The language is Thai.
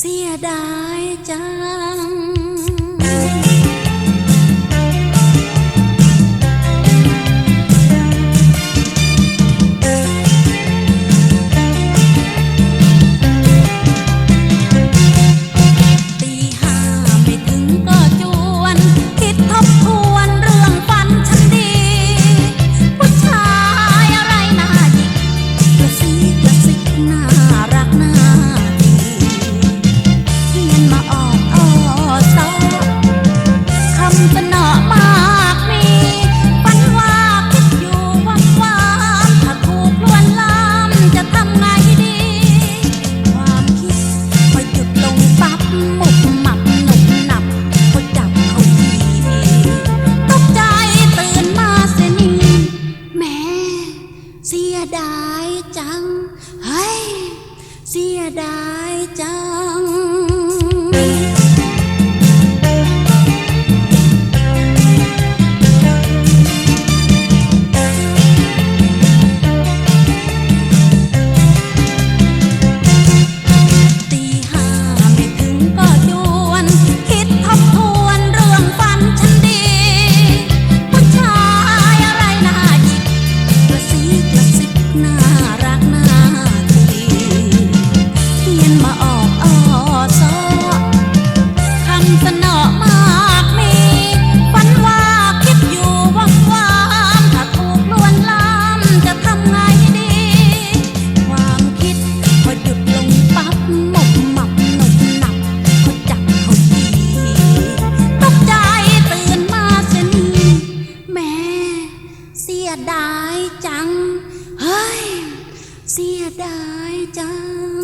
เสียดายจังียดายจัง เฮ้ย เสียดายจัง ดายจัง เฮ้ย เสียดายจัง